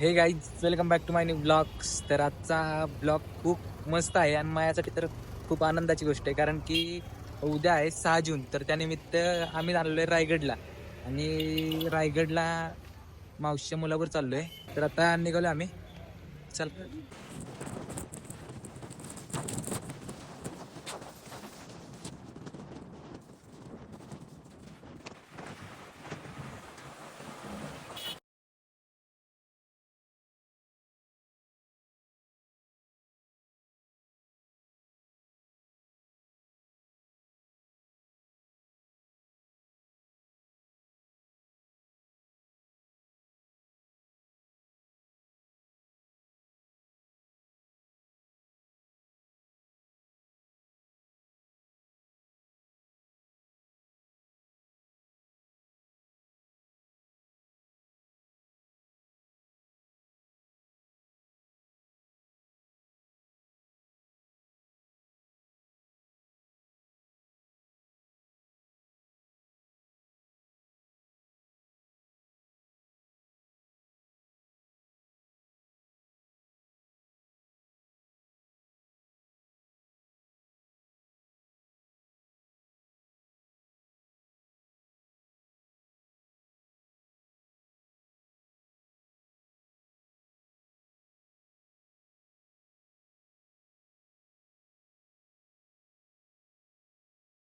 Hey guys welcome back to my new blogs तर आजचा blog खूप मस्त आहे आणि माझ्यासाठी तर खूप आनंदाची गोष्ट आहे. कारण की उद्या आहे सहा जून तर त्यानिमित्त आम्ही चाललो आहे रायगडला. आणि रायगडला मावशीच्या मुलावर चाललो आहे तर आता निघालो आम्ही. चल.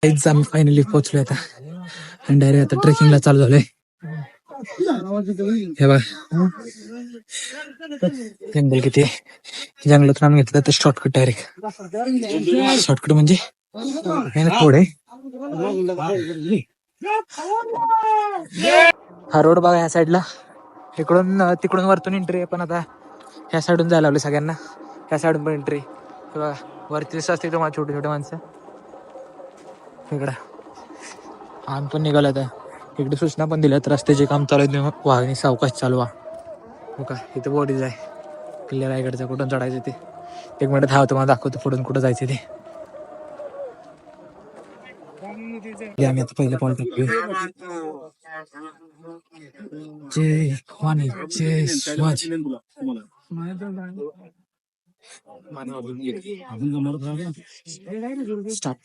काहीच आम्ही फायनली पोहोचलोय आता. आणि डायरेक्ट आता ट्रेकिंगला चालू झालोय. हे बघ. जंगल किती आहे. जंगलातून आम्ही घेतलं तर शॉर्टकट डायरेक्ट शॉर्टकट म्हणजे? हे ना थोडे हा रोड बघा ह्या साईडला इकडून तिकडून वरतून एंट्री आहे पण आता ह्या साईडून जायला लावले सगळ्यांना. ह्या साईडून पण एंट्री बघा. वरती असते तुम्हाला छोटे छोटे माणसं. इकडं. आम्ही पण निघाला आता. इकडे सूचना पण दिल्यात रस्त्याचे काम चालू आहे वाहने सावकाश चालवा. हो का? इथं बॉडीज आहे. किल्ल्या इकडचं. कुठून चढायचं ते? एक मिनिट हा तुम्हाला दाखवतो पुढून कुठं जायचं ते. आम्ही आता पहिलं पॉल टाकूया. जय भवानी जय शिवाजी. स्टार्ट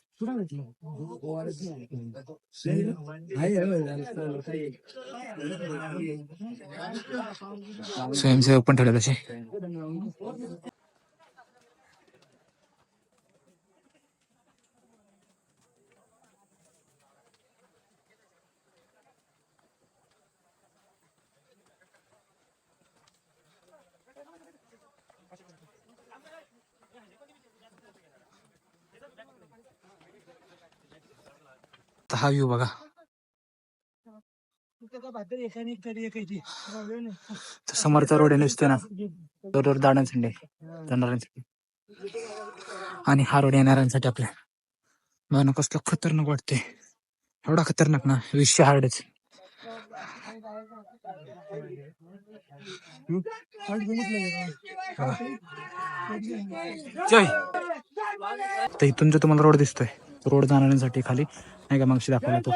स्वयंसेवक पण ठेवले हा व्ह्यू बघा. तो समोरचा रोड नुसते ना तो रोड दाडांसाठी जाणाऱ्यांसाठी. आणि हा रोड येणाऱ्यांसाठी आपल्या बघा कसलं खतरनाक वाटते एवढा खतरनाक ना विषय हार्डच जय. तर इथून जो तुम्हाला रोड दिसतोय रोड जाणाऱ्यांसाठी खाली. नाही का मागशी दाखवला तो.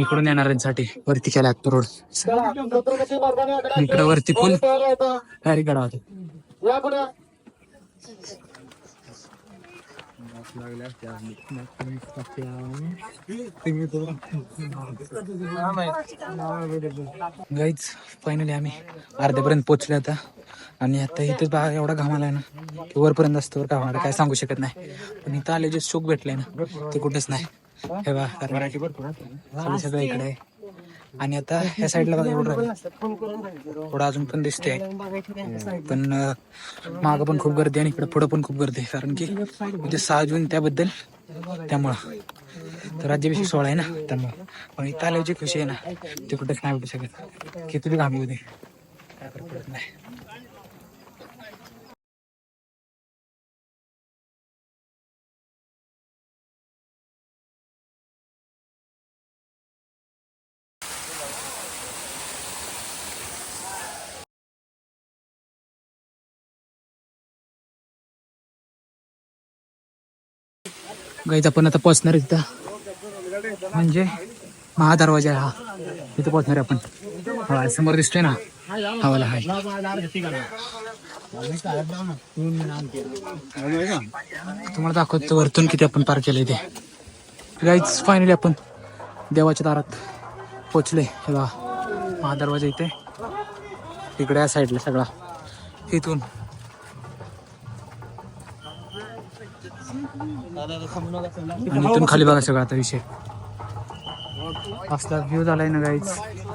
इकडून येणाऱ्यांसाठी वरती केला तो रोड. इकडं वरती पूल डायरेक्ट गडा गाईच फायनली आम्ही अर्ध्यापर्यंत पोहोचले आता. आणि आता इथे बा एवढा घाम आलाय ना की वरपर्यंत असतो वर घामाला काय सांगू शकत नाही. पण इथं आले जे सुख भेटले ना ते कुठेच नाही. हे बा सगळं इकडे. आणि आता ह्या साईडला बघा एवढं राहिलं. थोडं अजून पण दिसते पण माग पण खूप गर्दी आहे आणि इकडे पुढे पण खूप गर्दी आहे. कारण की म्हणजे सहा जून त्याबद्दल त्यामुळं. तर राज्याभिषेक सोहळा आहे ना त्यामुळं. पण इथं आल्याची खुशी आहे ना ते कुठेच नाही भेटू शकत. किती घामी होते काय फरक पडत नाही. गाईत आपण आता पोचणार तिथं म्हणजे महादरवाजा आहे हा. तिथं पोहोचणार आहे आपण. हा समोर दिसतोय ना? हवाला हाय. तुम्हाला दाखवतो वरतून किती आपण पार केलं ते. गाईच फायनली आपण देवाच्या दारात पोचले हे बघा महादरवाजा इथे. इकडे या साईडला सगळा. इथून. आणि इथून खाली बघा सगळं आता विषय. असला व्ह्यू झालाय ना गाईच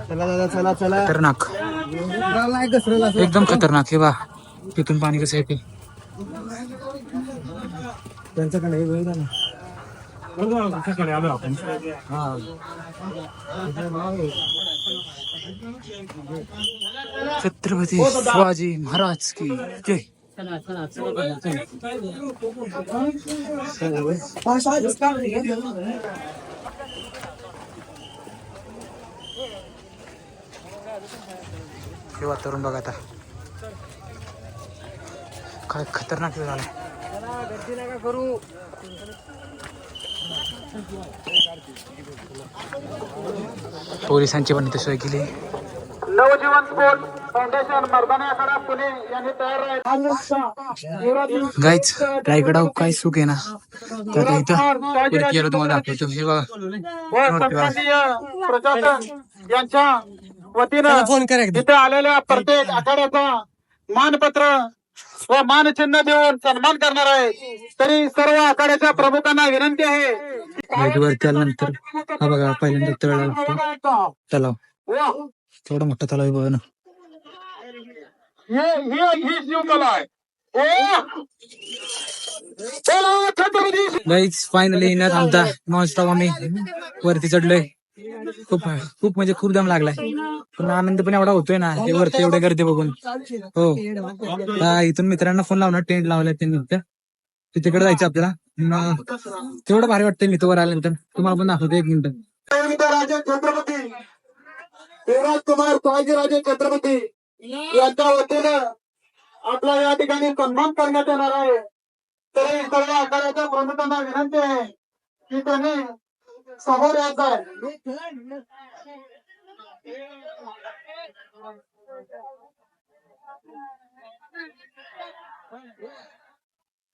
चला दादा चला चला. खतरनाक. एकदम खतरनाक हे बा. तिथून पाणी कसं येते त्यांच्याकडे हे वेळ झाला हा छत्रपती शिवाजी महाराज की जय. हे वातावरण बघा आता. काय खतरनाक करू. पोलिसांची पण इथे सोय केली. नवजीवन स्पोर्ट फाउंडेशन मर्दाना आखाडा पुणे यांनी तयार गाईच रायगडाव काय सुख आहे ना? तर इथं गेलो तुम्हाला दाखवतो. हे बघा. प्रशासन यांच्या वतीनं फोन करा इथे आलेल्या प्रत्येक आखाड्याचा मानपत्र व मानचिन्ह देऊन सन्मान करणार आहे. तरी सर्व आखाड्याच्या प्रमुखांना विनंती आहे. आल्यानंतर हा बघा पहिल्यांदा तळ लागतो तलाव. थोडा मोठा तलाव आहे बघा ना. फायनली न थांबता नॉनस्टॉप आम्ही वरती चढलोय. खूप खूप म्हणजे खूप दम लागलाय. पण आनंद पण एवढा होतोय ना हे वरती एवढे गर्दी बघून. हो. इथून मित्रांना फोन लावणार टेंट लावलाय त्यांनी इथं. तिकडे जायचं आपल्याला. तेवढं भारी वाटतं मी तो वर आल्यानंतर. तुम्हाला पण दाखवतो एक मिनिट. राजे छत्रपती. युवराज कुमार राजे छत्रपती. यांच्या वतीनं आपला या ठिकाणी सन्मान करण्यात येणार आहे. तरी सर्व आकाराच्या प्रमुखांना विनंती आहे की त्यांनी समोर यायचं आहे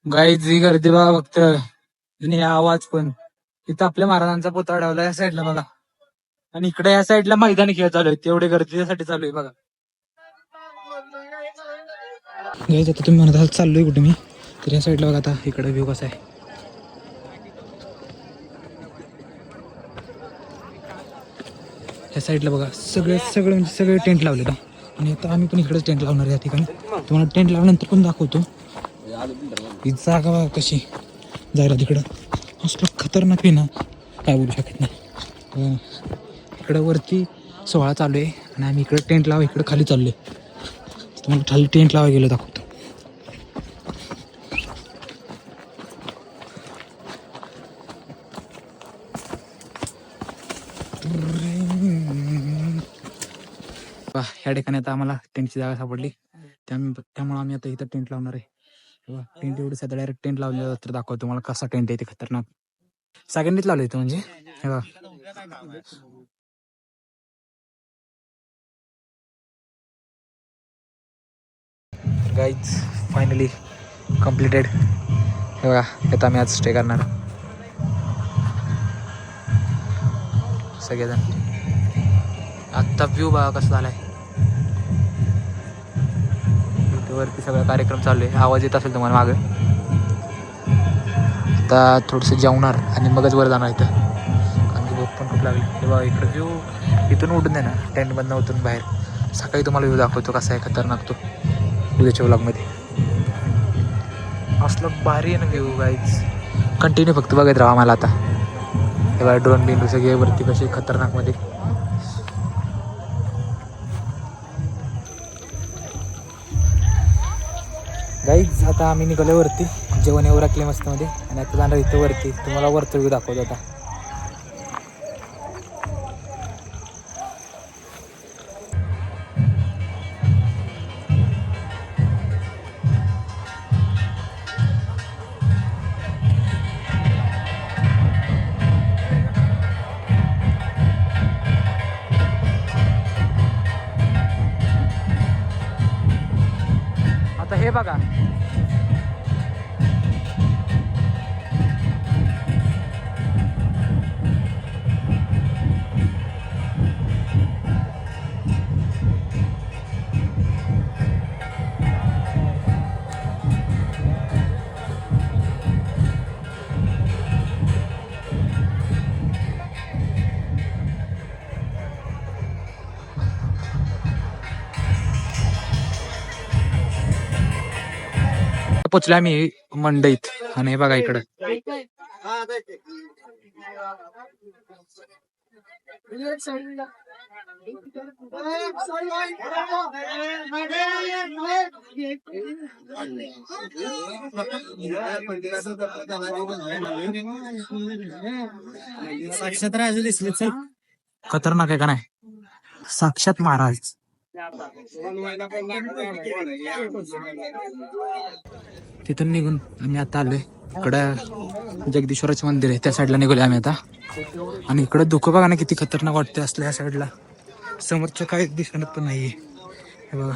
गाईत ही गर्दी बघा फक्त. आणि हा आवाज पण. इथं आपल्या महाराजांचा पुतळा ठेवला या साईडला बघा. आणि इकडे या साईडला मैदानी खेळ चालू आहे तेवढे गर्दीसाठी चालू आहे बघा. गाईच आता तुम्ही म्हणत आहात चाललोय कुठे मी? तर या साईडला बघा आता. इकडे व्ह्यू कसा आहे? ह्या साईडला बघा सगळे सगळे म्हणजे सगळे टेंट लावले आणि आता आम्ही पण इकडेच टेंट लावणार आहे या ठिकाणी. तुम्हाला टेंट लावल्यानंतर पण दाखवतो. ही जागा बघा कशी. जायला तिकडं. असलं खतरनाक आहे ना. काय बोलू शकत नाही. हो. इकडं वरती सोहळा चालू आहे आणि आम्ही इकडं टेंट लावा इकडं खाली चाललो आहे तुम्हाला खाली टेंट लावा गेलो दाखव. ह्या या ठिकाणी आता आम्हाला टेंटची जागा सापडली. त्यामुळे त्यामुळे आम्ही आता इथं टेंट लावणार आहे. टेंट एवढी सध्या डायरेक्ट टेंट लावलेलं तर दाखवतो तुम्हाला कसा टेंट आहे ते खतरनाक. सगळ्यांनीच लावलं इथं म्हणजे. हे बघा. गाईज फायनली कम्प्लिटेड हे बघा इथं आम्ही आज स्टे करणार. सगळेजण. आत्ता व्ह्यू बघा कसा झालाय. आहे वरती सगळा कार्यक्रम चालू आहे. आवाज येत असेल तुम्हाला मागं. आता थोडंसं जेवणार आणि मगच वर जाणार इथं. कारण की भूक पण खूप लागली. हे बघा इकडं व्यू इथून उठून आहे ना टेंटमधनं उतरून बाहेर. सकाळी तुम्हाला व्ह्यू दाखवतो कसा आहे खतरनाक तो उद्याच्या व्लॉगमध्ये असलं भारी आहे ना व्ह्यू गाईज कंटिन्यू फक्त बघत राहा मला आता. हे बघा ड्रोन बिन सगळे वरती कसे खतरनाकमध्ये. आता आम्ही निघालो वरती. जेवण एवढा राखले मस्तमध्ये. आणि आता जाणार इथं वरती. तुम्हाला वरती व्ह्यू दाखवतो आता. पोचलो आम्ही मंडईत. आणि हे बघा इकडं. साक्षात राहायचं दिसले खतरनाक आहे का नाही? साक्षात महाराज. तिथून निघून आम्ही आता आलोय. इकडं जगदीश्वराचं मंदिर आहे त्या साईडला निघूया आम्ही आता. आणि इकडं धुकं बघा ना किती खतरनाक वाटते असल्या ह्या साईडला. समोरचं काही दिसणार पण नाहीये. हे बघा.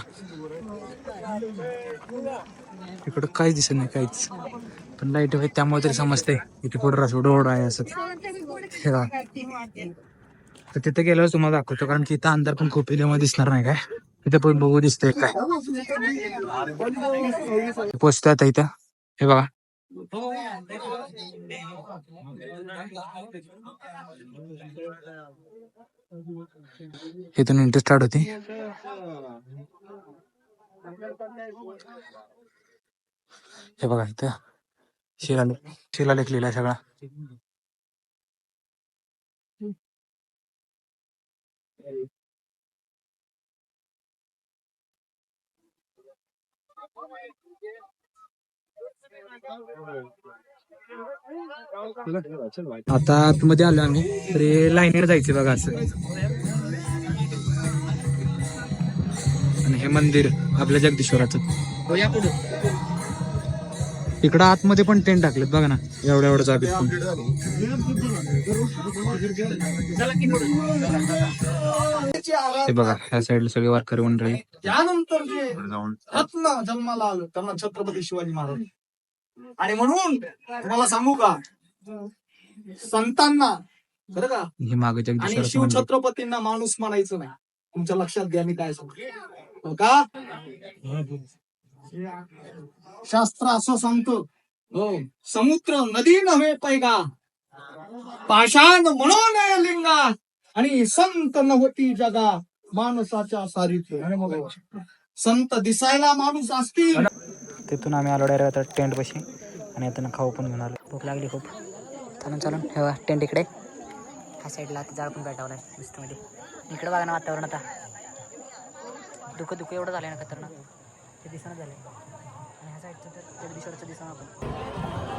इकडं काहीच दिसत नाही काहीच. पण लाइट वाईट त्यामुळे तरी समजते इथे पुढं रसोड रोड आहे असं. हे बघा. तर तिथे गेल्यावर तुम्हाला दाखवतो कारण की इथं अंधार पण खूप त्यामुळे दिसणार नाही काय. इथे पण बघू दिसतंय काय. पोचतात इथं. हे बघा. इथून इंटरेस्ट स्टार्ट होती. हे बघा इथं. शिलालेख लेखलेला आहे सगळा. आता आतमध्ये आलो आम्ही. तर हे लाईनीवर जायचं बघा असं. आणि हे मंदिर आपल्या जगदीश्वराचं. इकडं आतमध्ये पण टेंट टाकलेत बघा ना एवढ्या एवढं जागेत पण. हे बघा ह्या साईडला सगळे वारकरी मंडळी. त्यानंतर जे रत्न जन्माला आलं त्यांना छत्रपती शिवाजी महाराज. आणि म्हणून तुम्हाला सांगू का? संतांना बरं का? आणि मंदिर शिवछत्रपतींना माणूस म्हणायचं नाही. तुमच्या लक्षात घ्या मी काय सांगतो. हो का? शास्त्र असं सांगतो. हो. समुद्र नदी नव्हे पैगा. पाषाण म्हणून लिंगा. आणि संत नव्हती जगा. माणसाच्या सारीचे संत दिसायला माणूस असतील. तिथून आम्ही आलो डायरेक्ट आता टेंट बशी आणि आता खाऊ पण घेऊन आलो. भूक लागली खूप. चालून चालून. ठेवा टेंट इकडे. ह्या साईडला आता झाड पण पेटावलं आहे मध्ये इकडे बघा ना वातावरण आता. दुःख दुःख एवढं झालं ना खतरनाक. ते दिसणं झालं आणि ह्या साईडचं तर जगदीश्वरचं दिसणं आपण.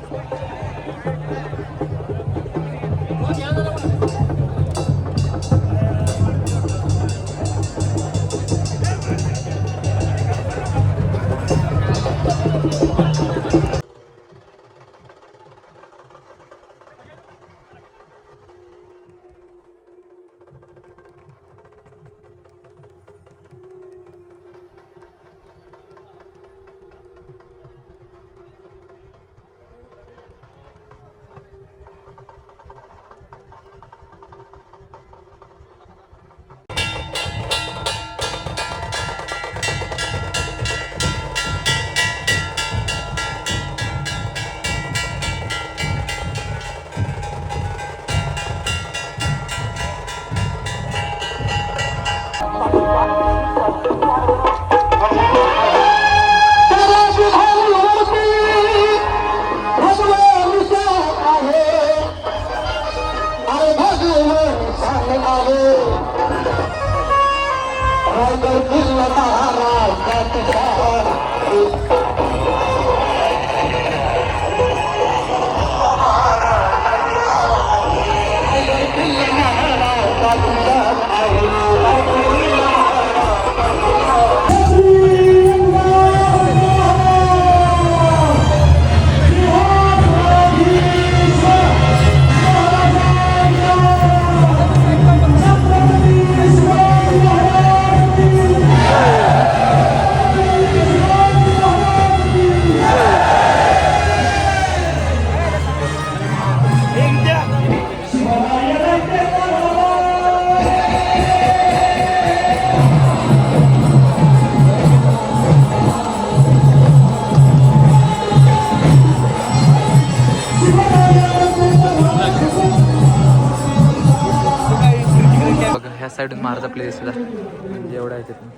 साईडून महाराज आपले दिसतात म्हणजे एवढा आहे तिथून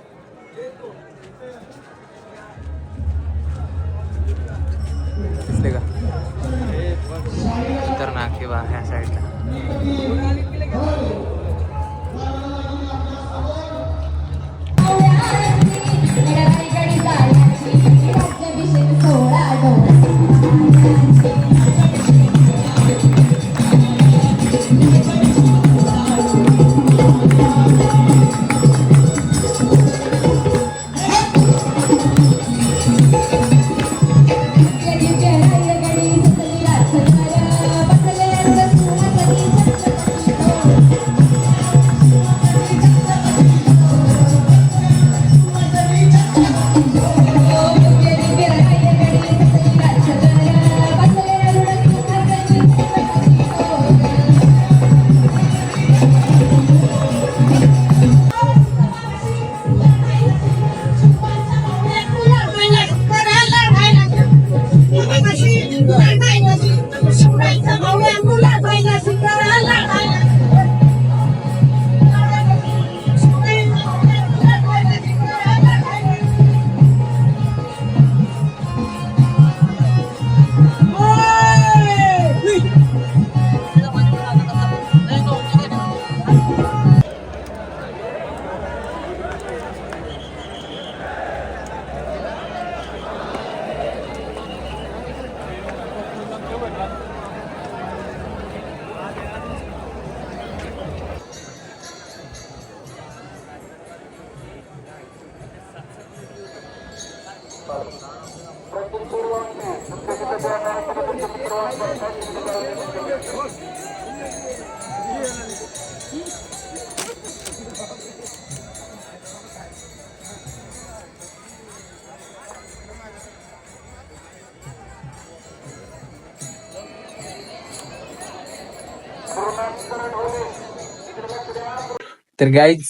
तर गाईज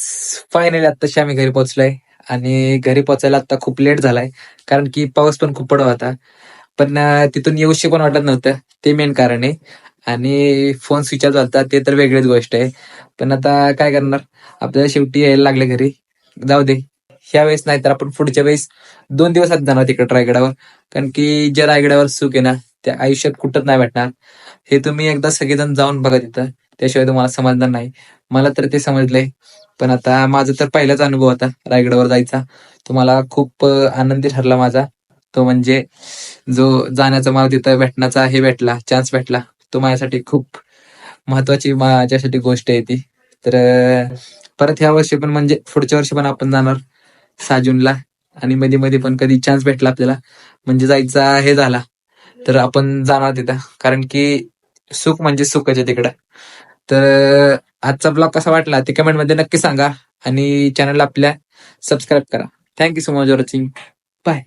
फायनली आत्ताशी आम्ही घरी पोहोचलोय. आणि घरी पोहोचायला आता खूप लेट झालाय कारण की पाऊस पण खूप पडत होता. पण तिथून येऊशी पण वाटत नव्हतं ते मेन कारण आहे. आणि फोन स्विच ऑफ झालता ते तर वेगळीच गोष्ट आहे. पण आता काय करणार? आपल्याला शेवटी यायला लागले घरी. जाऊ दे. ह्या वेळेस नाही तर आपण पुढच्या वेळेस दोन दिवस आत जाणार तिकडे रायगडावर. कारण की ज्या रायगडावर सुख आहे ना त्या आयुष्यात कुठंच नाही भेटणार. हे तुम्ही एकदा सगळेजण जाऊन बघा तिथं. त्याशिवाय तुम्हाला समजणार नाही. मला तर ते समजलंय पण आता माझा तर पहिलाच अनुभव होता रायगडावर जायचा. तुम्हाला खूप आनंदी ठरला माझा. तो म्हणजे जो जाण्याचा मला तिथं भेटण्याचा हे भेटला चान्स भेटला. तो माझ्यासाठी खूप महत्वाची माझ्यासाठी गोष्ट आहे ती. तर परत ह्या वर्षी पण म्हणजे पुढच्या वर्षी पण आपण जाणार सहा जूनला आणि मध्ये मध्ये पण कधी चान्स भेटला आपल्याला. म्हणजे जायचा हे झाला. तर आपण जाणार तिथं. कारण की सुख म्हणजे सुखच आहे तिकडं. तर आजचा ब्लॉग कसा वाटला ते कमेंटमध्ये नक्की सांगा आणि चॅनलला आपल्या सबस्क्राईब करा. Thank you so much watching bye